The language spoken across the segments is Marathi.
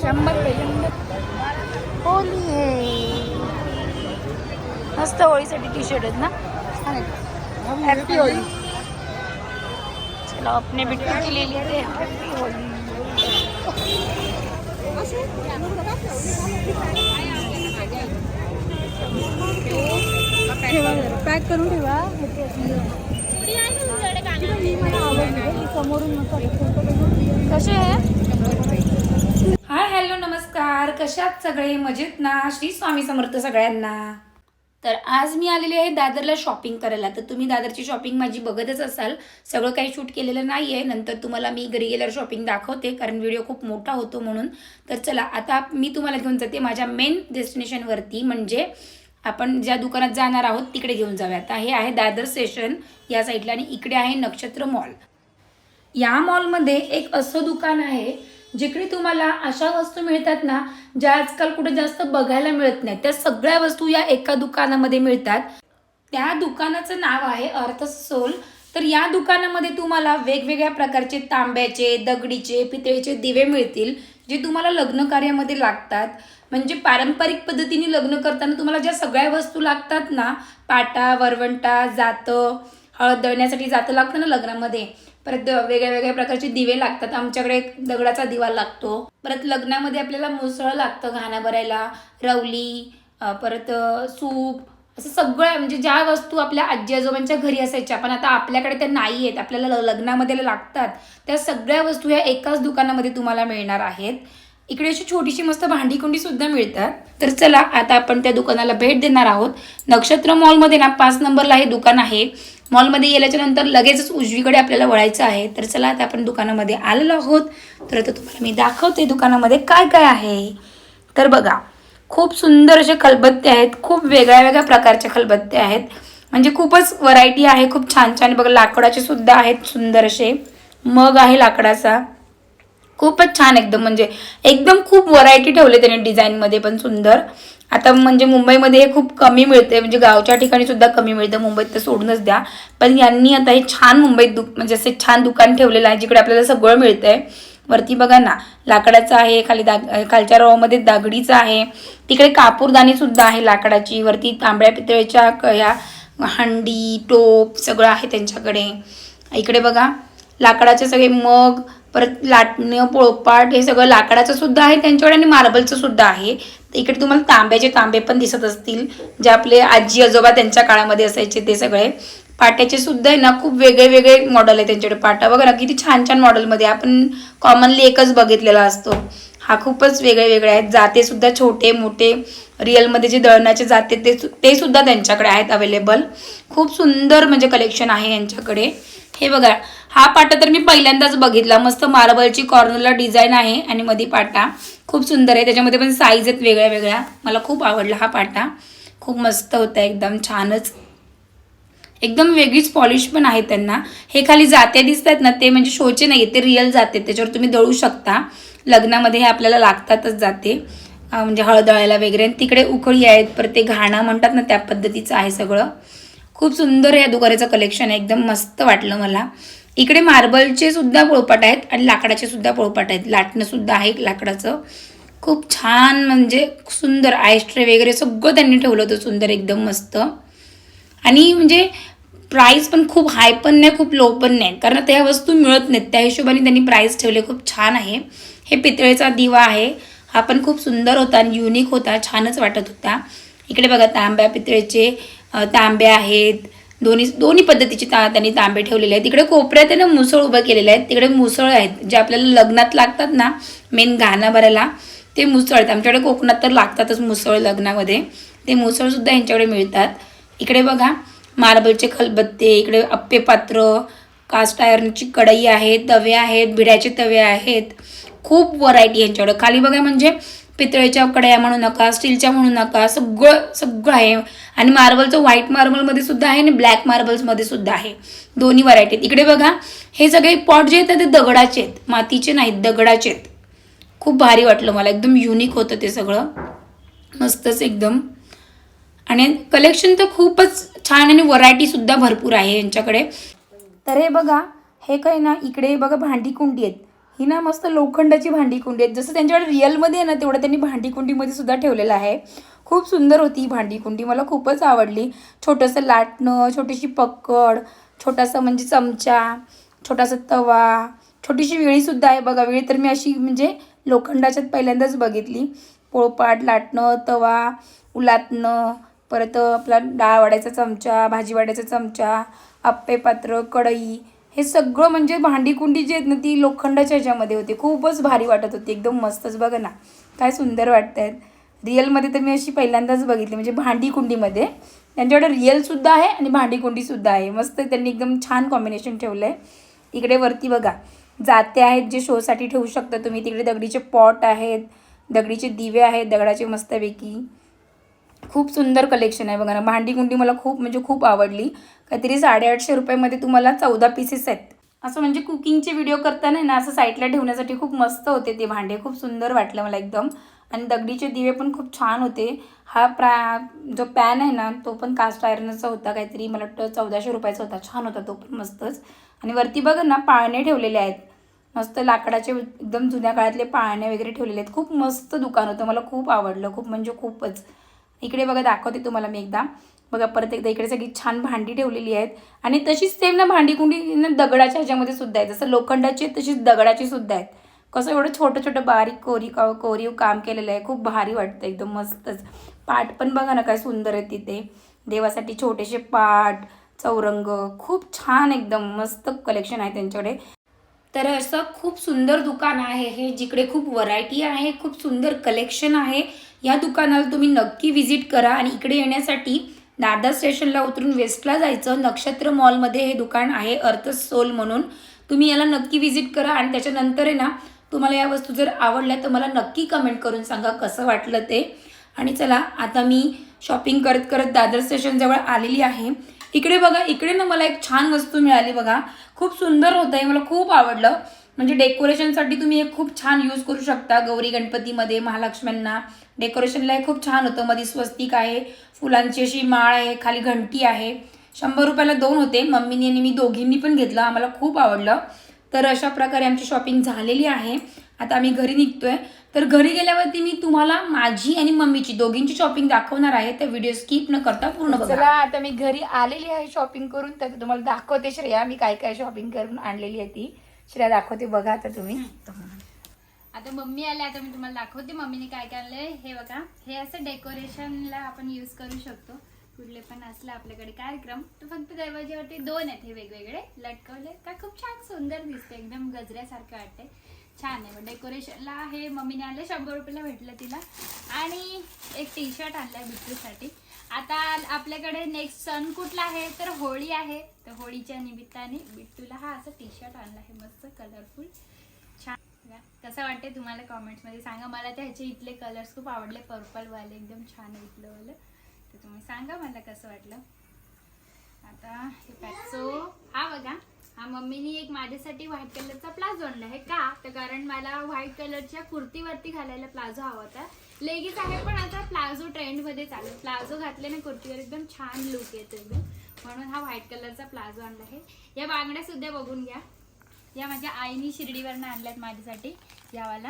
शंभर होली आहे. मस्त होळीसाठी टी शर्ट आहेत. ना हॅपी होळी. चला आपने बिट्टू केलेली आहे. हॅपी होळी. पॅक करून ठेवा. ठेवा कसे हाय हॅलो नमस्कार. कशात सगळे? मजेत ना? श्री स्वामी समर्थ सगळ्यांना. तर आज मी आलेली आहे दादरला शॉपिंग करायला. तर तुम्ही दादरची शॉपिंग माझी बघतच असाल. सगळं काही शूट केलेलं नाही आहे नंतर तुम्हाला मी घरी गेल्यावर शॉपिंग दाखवते कारण व्हिडिओ खूप मोठा होतो म्हणून. तर चला आता मी तुम्हाला घेऊन जाते माझ्या मेन डेस्टिनेशनवरती म्हणजे आपण ज्या दुकानात जाणार आहोत तिकडे घेऊन जाऊया. आता हे आहे दादर स्टेशन या साईडला आणि इकडे आहे नक्षत्र मॉल. या मॉलमध्ये एक असं दुकान आहे जिकडे तुम्हाला अशा वस्तू मिळतात ना ज्या आजकाल कुठे जास्त बघायला मिळत नाही त्या सगळ्या वस्तू या एका दुकानामध्ये मिळतात. त्या दुकानाचं नाव आहे अर्थ सोल. तर या दुकानामध्ये तुम्हाला वेगवेगळ्या प्रकारचे तांब्याचे दगडीचे पितळेचे दिवे मिळतील. जे तुम्हाला लग्न कार्यामध्ये लागतात म्हणजे पारंपरिक पद्धतीने लग्न करताना तुम्हाला ज्या सगळ्या वस्तू लागतात ना पाटा वरवंटा जातं हळद दळण्यासाठी जातं लागतं ना लग्नामध्ये. परत वेगळ्या वेगळ्या प्रकारचे दिवे लागतात आमच्याकडे एक दगडाचा दिवा लागतो. परत लग्नामध्ये आपल्याला मुसळ लागतं घाणा भरायला रवली परत सूप असं सगळं म्हणजे ज्या वस्तू आपल्या आजी आजोबांच्या घरी असायच्या पण आता आपल्याकडे त्या नाही आहेत आपल्याला ल- लग्नामध्ये लागतात त्या सगळ्या वस्तू ह्या एकाच दुकानामध्ये तुम्हाला मिळणार आहेत. इकडे अशी छोटीशी मस्त भांडीकुंडी सुद्धा मिळतात. तर चला आता आपण त्या दुकानाला भेट देणार आहोत. नक्षत्र मॉलमध्ये ना पाच नंबरला हे दुकान आहे. मॉलमध्ये गेल्याच्यानंतर लगेचच उजवीकडे आपल्याला वळायचं आहे. तर चला आता आपण दुकानामध्ये आलेलो आहोत. तर आता तुम्हाला मी दाखवते दुकानामध्ये काय काय आहे. तर बघा खूप सुंदर असे खलबत्ते आहेत खूप वेगळ्या वेगळ्या प्रकारचे खलबत्ते आहेत. म्हणजे खूपच व्हरायटी आहे खूप छान छान. बघा लाकडाचे सुद्धा आहेत सुंदर असे. मग आहे लाकडाचा. खूपच छान एकदम. म्हणजे एकदम खूप व्हरायटी ठेवले त्याने डिझाईनमध्ये पण सुंदर. आता म्हणजे मुंबईमध्ये हे खूप कमी मिळते म्हणजे गावच्या ठिकाणी सुद्धा कमी मिळतं. मुंबईत तर सोडूनच द्या. पण यांनी आता हे छान मुंबईत दु म्हणजे असे छान दुकान ठेवलेलं आहे जिकडे आपल्याला सगळं मिळतंय. वरती बघा ना लाकडाचं आहे खाली दाग खालच्या रोमध्ये दागडीचं आहे. तिकडे कापूरदाणीसुद्धा आहे लाकडाची वरती तांबड्या पितळेच्या ह्या हंडी टोप सगळं आहे त्यांच्याकडे. इकडे बघा लाकडाचे सगळे मग परत लाटणं पोळपाट हे सगळं लाकडाचं सुद्धा आहे त्यांच्याकडे आणि मार्बलचं सुद्धा आहे. इकडे तुम्हाला तांब्याचे तांबे पण दिसत असतील जे आपले आजी आजोबा त्यांच्या काळामध्ये असायचे ते सगळे. पाट्याचे सुद्धा आहे ना खूप वेगळे वेगळे मॉडेल आहे त्यांच्याकडे पाटा. बघा ना किती छान छान मॉडेलमध्ये आपण कॉमनली एकच बघितलेला असतो. हा खूपच वेगळे वेगळे आहेत. जाते सुद्धा छोटे मोठे रिअलमध्ये जे दळणाचे जाते ते सु- ते सुद्धा त्यांच्याकडे आहेत अवेलेबल खूप सुंदर म्हणजे कलेक्शन आहे यांच्याकडे. हे बघा हा पाटा तर मी पहिल्यांदाच बघितला. मस्त मार्बलची कॉर्नरला डिझाईन आहे आणि मध्ये पाटा. खूप सुंदर आहे. त्याच्यामध्ये पण साईज आहेत वेगळ्या वेगळ्या. मला खूप आवडला हा पाटा. खूप मस्त होता एकदम. छानच. एकदम वेगळीच पॉलिश पण आहे त्यांना. हे खाली जाते दिसतात ना ते म्हणजे शोचे नाही ते रिअल जाते. त्याच्यावर तुम्ही दळू शकता. लग्नामध्ये हे आपल्याला लागतातच जाते. म्हणजे हळदळायला वगैरे. आणि तिकडे उकळी आहेत परत ते घाणा म्हणतात ना त्या पद्धतीचं आहे सगळं. खूप सुंदर या दुकानाचं कलेक्शन आहे. एकदम मस्त वाटलं मला. इकडे मार्बलचे सुद्धा पोळपाट आहेत आणि लाकडाचे सुद्धा पोळपाट आहेत. लाटणं सुद्धा आहे लाकडाचं. खूप छान म्हणजे सुंदर आयस्ट्रे वगैरे सगळं त्यांनी ठेवलं होतं सुंदर एकदम मस्त. आणि म्हणजे प्राईस पण खूप हाय पण नाही खूप लो पण नाही. कारण त्या वस्तू मिळत नाहीत. त्या हिशोबाने त्यांनी प्राईस ठेवले. खूप छान आहे. हे पितळेचा दिवा आहे. हा पण खूप सुंदर होता आणि युनिक होता. छानच वाटत होता. इकडे बघा तांब्या पितळेचे तांबे आहेत. दोन्ही दोन्ही पद्धतीचे ता त्यांनी तांबे ठेवलेले आहेत. तिकडे कोपऱ्यात त्यांना मुसळ उभं केलेले आहेत तिकडे मुसळ आहेत. जे आपल्याला लग्नात लागतात ना मेन गाणं भरायला ते मुसळ आहेत. आमच्याकडे कोकणात तर लागतातच मुसळ लग्नामध्ये. ते मुसळसुद्धा यांच्याकडे मिळतात. इकडे बघा मार्बलचे खलबत्ते इकडे अप्पे पात्र कास्ट आयर्नची कढई आहे तवे आहेत भिड्याचे तवे आहेत. खूप व्हरायटी यांच्याकडे. खाली बघा म्हणजे पितळेच्या कढया म्हणू नका स्टीलच्या म्हणू नका सगळं सगळं आहे. आणि मार्बलचं व्हाईट मार्बलमध्ये सुद्धा आहे आणि ब्लॅक मार्बल्समध्ये सुद्धा आहे. दोन्ही व्हरायटी आहेत. इकडे बघा हे सगळे पॉट जे आहेत ते दगडाचे आहेत. मातीचे नाहीत दगडाचे आहेत. खूप भारी वाटलं मला. एकदम युनिक होतं ते सगळं. मस्तच एकदम. आणि कलेक्शन तर खूपच छान आणि व्हरायटीसुद्धा भरपूर आहे यांच्याकडे. तर हे बघा हे काय ना इकडे बघा भांडी कुंडी आहेत. ही ना मस्त लोखंडाची भांडी कुंडी आहेत. जसं त्यांच्याकडे रिअलमध्ये आहे ना तेवढं त्यांनी भांडी कुंडीमध्ये सुद्धा ठेवलेलं आहे. खूप सुंदर होती ही भांडी कुंडी मला खूपच आवडली. छोटंसं लाटणं छोटीशी पकड छोटासा म्हणजे चमचा छोटासा तवा छोटीशी वेळीसुद्धा आहे बघा. वेळी तर मी अशी म्हणजे लोखंडाच्यात पहिल्यांदाच बघितली. पोळपाट लाटणं तवा उलातणं परत आपला डाळ वाढायचा चमचा भाजी वाढायचा चमचा आप्पे पात्र कढई हे सगळं म्हणजे भांडीकुंडी जी आहेत ना ती लोखंडाच्या ह्याच्यामध्ये होती. खूपच भारी वाटत होती. एकदम मस्तच. बघा ना काय सुंदर वाटत आहेत रिअलमध्ये तर मी अशी पहिल्यांदाच बघितली. म्हणजे भांडीकुंडीमध्ये त्यांच्याकडे रिअलसुद्धा आहे आणि भांडीकुंडीसुद्धा आहे. मस्त त्यांनी एकदम छान कॉम्बिनेशन ठेवलं आहे इकडे वरती बघा जाते आहेत जे शोसाठी ठेवू शकता तुम्ही. तिकडे दगडीचे पॉट आहेत दगडीचे दिवे आहेत दगडाचे मस्तपैकी. खूप सुंदर कलेक्शन आहे बघा ना. भांडी कुंडी मला खूप म्हणजे खूप आवडली. काहीतरी साडेआठशे रुपयामध्ये तुम्हाला चौदा पीसेस आहेत. असं म्हणजे कुकिंगचे व्हिडिओ करताना आहे ना असं साईडला ठेवण्यासाठी खूप मस्त होते ते भांडे. खूप सुंदर वाटलं मला एकदम. आणि दगडीचे दिवे पण खूप छान होते. हा प्रा जो पॅन आहे ना तो पण कास्ट आयरनचा होता काहीतरी. मला वाटतं चौदाशे रुपयाचा होता. छान होता तो पण मस्तच. आणि वरती बघ ना पाळणे ठेवलेले आहेत. मस्त लाकडाचे एकदम जुन्या काळातले पाळणे वगैरे ठेवलेले आहेत. खूप मस्त दुकान होतं. मला खूप आवडलं. खूप म्हणजे खूपच. इकडे बघा दाखवते तुम्हाला मी एकदा. बघा परत एकदा इकडे सगळी छान भांडी ठेवलेली आहेत. आणि तशीच सेम ना भांडी कुंडी ना दगडाच्या ह्याच्यामध्ये सुद्धा आहे जसं लोखंडाची तशीच दगडाची सुद्धा आहेत. कसं एवढं छोटं छोटं बारीक कोरी का कोरीव काम केलेलं आहे. खूप भारी वाटतं एकदम मस्तच. पाट पण बघा ना काय सुंदर आहे तिथे. देवासाठी छोटेसे पाट चौरंग खूप छान एकदम मस्त कलेक्शन आहे त्यांच्याकडे. तर असं खूप सुंदर दुकान आहे हे जिकडे खूप व्हरायटी आहे खूप सुंदर कलेक्शन आहे. या दुकानाला तुम्ही नक्की व्हिजिट करा आणि इकडे येण्यासाठी दादर स्टेशनला उतरून वेस्टला जायचं. नक्षत्र मॉलमध्ये हे दुकान आहे अर्थ सोल म्हणून. तुम्ही याला नक्की व्हिजिट करा आणि त्याच्यानंतर आहे ना तुम्हाला या वस्तू जर आवडल्या तर मला नक्की कमेंट करून सांगा कसं वाटलं ते. आणि चला आता मी शॉपिंग करत करत दादर स्टेशनजवळ आलेली आहे. इकडे बघा इकडे ना मला एक छान वस्तू मिळाली बघा. खूप सुंदर होतं आहे मला खूप आवडलं. म्हणजे डेकोरेशनसाठी तुम्ही हे खूप छान यूज करू शकता गौरी गणपतीमध्ये महालक्ष्म्यांना. डेकोरेशनला हे खूप छान होतं. मध्ये स्वस्तिक आहे फुलांची अशी माळ आहे खाली घंटी आहे. शंभर रुपयाला दोन होते. मम्मीनी आणि मी दोघींनी पण घेतलं. आम्हाला खूप आवडलं. तर अशा प्रकारे आमची शॉपिंग झालेली आहे. आता आम्ही घरी निघतोय. तर घरी गेल्यावरती मी तुम्हाला माझी आणि मम्मीची दोघींची शॉपिंग दाखवणार आहे. तर व्हिडिओ स्किप न करता पूर्ण बघा. आता मी घरी आलेली आहे शॉपिंग करून. तर तुम्हाला दाखवते श्रेया. मी काय काय शॉपिंग करून आणलेली आहे ती. श्रेया दाखवते बघा आता तुम्ही. आता मम्मी आले आता मी तुम्हाला दाखवते मम्मीने काय काय आणलंय. हे बघा हे असं डेकोरेशनला आपण यूज करू शकतो. कुठले पण असले आपल्याकडे कार्यक्रम. तर फक्त दरवाजेवरती दोन आहेत हे वेगवेगळे. लटकवले. का खूप छान सुंदर दिसते एकदम गजऱ्यासारखं वाटते छान आहे डेकोरेशनला हे मम्मीने आणले शंभर रुपयाला भेटलं तिला. आणि एक टी शर्ट आणलाय बिट्टूसाठी. आता आपल्याकडे नेक्स्ट सण कुठला आहे? तर होळी आहे. तर होळीच्या निमित्ताने बिट्टूला हा असं टी शर्ट आणला आहे. मस्त कलरफुल छान. कसं वाटते तुम्हाला कॉमेंट्समध्ये सांगा. मला त्याचे ह्याचे इथले कलर्स खूप आवडले. पर्पलवाले एकदम छान इथलं वालं तर तुम्ही सांगा मला कसं वाटलं. आता हे पॅक सो हा बघा. हा मम्मीनी एक माझ्यासाठी व्हाईट कलरचा प्लाझो आणला आहे. का? तर कारण मला व्हाईट कलरच्या कुर्तीवरती घालायला प्लाझो हवा होता. लेगीज आहे पण आता प्लाझो ट्रेंडमध्ये चालू. प्लाझो प्लाझो घातल्याने कुर्तीवर एकदम छान लुक येतो एकदम. म्हणून हा व्हाईट कलरचा प्लाझो आणला आहे. या बांगड्या सुद्धा बघून घ्या. या माझ्या आईनी शिर्डीवरनं आणल्यात माझ्यासाठी. यावाला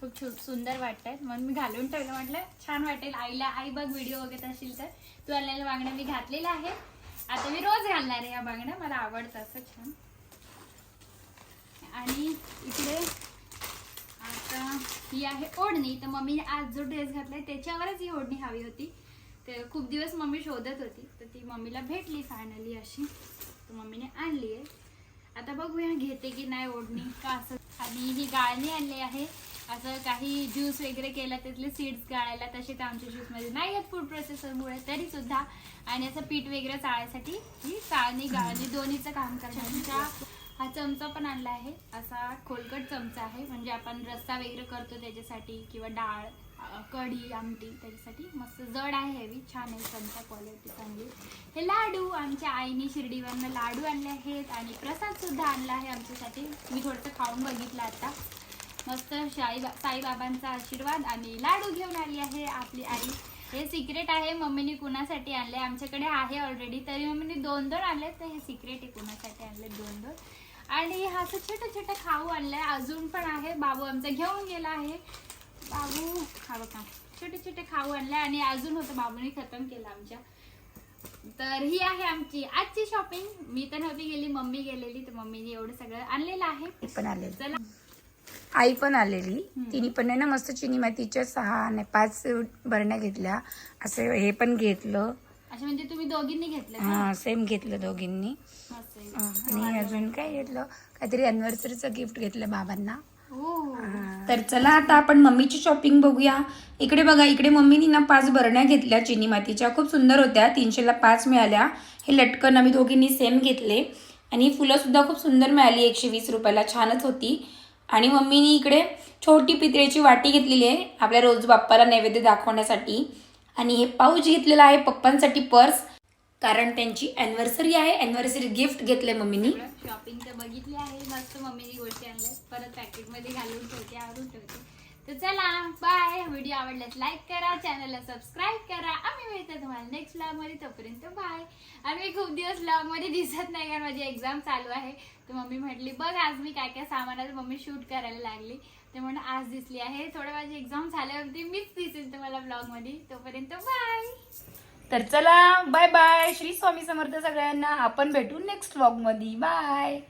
खूप छू सुंदर वाटत आहेत म्हणून मी घालून ठेवलं. म्हटलं छान वाटेल. आईला आई बघ व्हिडिओ वगैरे असेल तर. तू आणलेल्या बांगड्या मी घातलेल्या आहेत. आता मी रोज घालणार आहे या बांगड्या मला आवडतं असं छान. आणि इकडे आता ही आहे ओढणी. तर मम्मीने आज जो ड्रेस घातलाय त्याच्यावरच ही ओढणी हवी होती. तर खूप दिवस मम्मी शोधत होती. तर ती मम्मीला भेटली फायनली अशी. तर मम्मीने आणली आहे. आता बघूया घेते की नाही ओढणी का असं. आणि ही गाळणी आणली आहे. असं काही ज्यूस वगैरे केला त्यातले सीड्स गाळायला तसे तर आमच्या ज्यूसमध्ये नाही आहेत फूड प्रोसेसरमुळे तरी सुद्धा आणि असं पीठ वगैरे चाळायसाठी ही चाळणी गाळणी म्हणजे दोन्हीचं काम करण्याचा हा चमचा पण आणला आहे. असा खोलकट चमचा आहे. म्हणजे आपण रस्सा वगैरे करतो त्याच्यासाठी किंवा डाळ कढी आमटी त्याच्यासाठी. मस्त जड आहे हेवी. छान आहे चमचा क्वालिटी चांगली. हे लाडू आमच्या आईने शिर्डीवरनं लाडू आणले आहेत. आणि प्रसाद सुद्धा आणला आहे आमच्यासाठी. मी थोडंसं खाऊन बघितलं आता. मस्त साई साईबाबांचा आशीर्वाद आणि लाडू घेऊन आली आहे आपली आई. हे सिक्रेट आहे मम्मीने कुणासाठी आणले? आमच्याकडे आहे ऑलरेडी तरी मम्मीने दोन दोन आणले तर हे सिक्रेट आहे कुणासाठी आणले दोन दोन? आणि हा असं छोटे छोटे खाऊ आणलाय. अजून पण आहे. बाबू आमचा घेऊन गेला आहे. बाबू हा बघा. छोटे छोटे खाऊ आणले आणि अजून होतं बाबूने खतम केलं आमच्या. तर ही आहे आमची आजची शॉपिंग मी तर नव्हती गेली मम्मी गेलेली तर मम्मीने एवढं सगळं आणलेलं आहे. पण चला. आई पण आलेली. तिने पण आहे ना मस्त चिनी मातीच्या सहा नाही पाच बरण्या घेतल्या. असं हे पण घेतलं. म्हणजे तुम्ही दोघींनी घेतलं? हा सेम घेतलं दोघींनी. हा, आणि अजून काय घेतलं? काहीतरी अॅनिव्हर्सरीचं गिफ्ट घेतलं बाबांना. हो. तर चला आता आपण मम्मीची शॉपिंग बघूया. इकडे बघा इकडे मम्मीनी ना पाच बरण्या घेतल्या चिनी मातीच्या. खूप सुंदर होत्या तीनशेला पाच मिळाल्या. हे लटकन आम्ही दोघींनी सेम घेतले. आणि फुलंसुद्धा खूप सुंदर मिळाली एकशे वीस रुपयाला. छानच होती. आणि मम्मीनी इकडे छोटी पितळेची वाटी घेतलेली आहे आपल्या रोज बाप्पाला नैवेद्य दाखवण्यासाठी. आणि हे पाऊच घेतलेला आहे पप्पांसाठी पर्स कारण त्यांची अॅनिव्हर्सरी आहे. अॅनिव्हर्सरी गिफ्ट घेतलंय मम्मीनी. शॉपिंग तर बघितली आहे. मस्त मम्मीनी गोष्टी आणल्या परत पॅकेटमध्ये घालून ठेवते आवरून ठेवते. तर चला बाय व्हिडिओ आवडल्यास लाईक करा चॅनलला सबस्क्राईब करा. आम्ही मिळतो तुम्हाला नेक्स्ट ब्लॉगमध्ये तोपर्यंत बाय आणि मी खूप दिवस ब्लॉगमध्ये दिसत नाही कारण माझी एक्झाम चालू आहे. तर मम्मी म्हटली बघ आज मी काय काय सामानाचं मम्मी शूट करायला लागली. ते म्हणून आज दिसली आहे. थोडं माझी एक्झाम झाल्यावरती मीच दिसेल तुम्हाला ब्लॉगमध्ये तोपर्यंत बाय तर चला बाय बाय श्री स्वामी समर्थ सगळ्यांना. आपण भेटू नेक्स्ट व्लॉगमध्ये बाय